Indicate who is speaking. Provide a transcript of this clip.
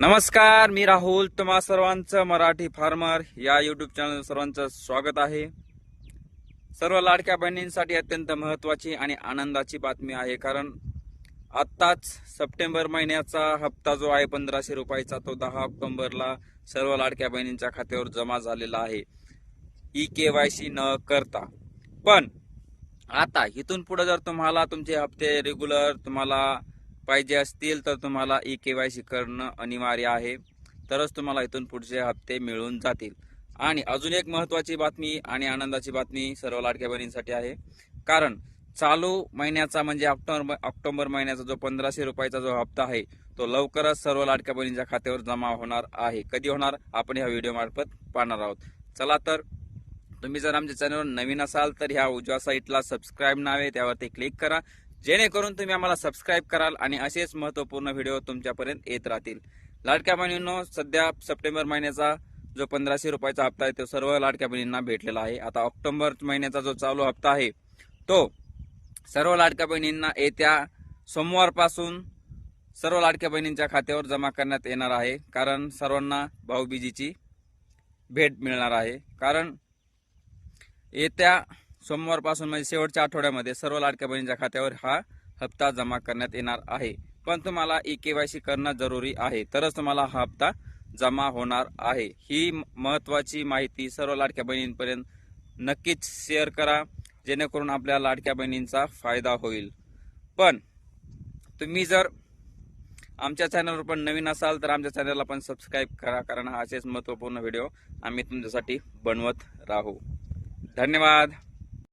Speaker 1: नमस्कार मी राहुल. तुम्हा सर्वांचं मराठी फार्मर या यूट्यूब चॅनल सर्वांचं स्वागत आहे. सर्व लाडक्या बहिणींसाठी अत्यंत महत्वाची आणि आनंदाची बातमी आहे कारण आत्ताच सप्टेंबर महिन्याचा हप्ता जो आहे पंधराशे रुपयाचा तो दहा ऑक्टोंबरला सर्व लाडक्या बहिणींच्या खात्यावर जमा झालेला आहे. ई के वाय सी न करता. पण आता इथून पुढे जर तुम्हाला तुमचे हप्ते रेग्युलर तुम्हाला पाहिजे असतील तर तुम्हाला ई के वाय सी करणं अनिवार्य आहे. तरच तुम्हाला इथून पुढचे हप्ते मिळून जातील. आणि अजून एक महत्वाची बातमी आणि आनंदाची बातमी सर्व लाडक्या बहिणींसाठी आहे. कारण चालू महिन्याचा म्हणजे ऑक्टोबर ऑक्टोबर महिन्याचा जो पंधराशे रुपयाचा जो हप्ता आहे तो लवकरच सर्व लाडक्या बहिणींच्या खात्यावर जमा होणार आहे. कधी होणार? आपण ह्या व्हिडिओ मार्फत पाहणार आहोत. चला तर तुम्ही जर आमच्या चॅनलवर नवीन असाल तर ह्या उजव्या साईटला सबस्क्राईब नावे त्यावरती क्लिक करा. जेणेकरून तुम्ही आम्हाला सबस्क्राईब कराल आणि असेच महत्त्वपूर्ण व्हिडिओ तुमच्यापर्यंत येत राहतील. लाडक्या बहिणींनो सध्या सप्टेंबर महिन्याचा जो पंधराशे रुपयाचा हप्ता आहे तो सर्व लाडक्या बहिणींना भेटलेला आहे. आता ऑक्टोबर महिन्याचा जो चालू हप्ता आहे तो सर्व लाडक्या बहिणींना येत्या सोमवारपासून सर्व लाडक्या बहिणींच्या खात्यावर जमा करण्यात येणार आहे. कारण सर्वांना भाऊबीजीची भेट मिळणार आहे. कारण येत्या सोमवारपासून म्हणजे शेवटच्या आठवड्यामध्ये सर्व लाडक्या बहिणींच्या खात्यावर हा हप्ता जमा करण्यात येणार आहे. पण तुम्हाला ई के वाय सी करणं जरुरी आहे. तरच तुम्हाला हा हप्ता जमा होणार आहे. ही महत्वाची माहिती सर्व लाडक्या बहिणींपर्यंत नक्कीच शेअर करा. जेणेकरून आपल्या लाडक्या बहिणींचा फायदा होईल. पण तुम्ही जर आमच्या चॅनलवर पण नवीन असाल तर आमच्या चॅनलला पण सबस्क्राईब करा. कारण हा असेच महत्त्वपूर्ण व्हिडिओ आम्ही तुमच्यासाठी बनवत राहू. धन्यवाद.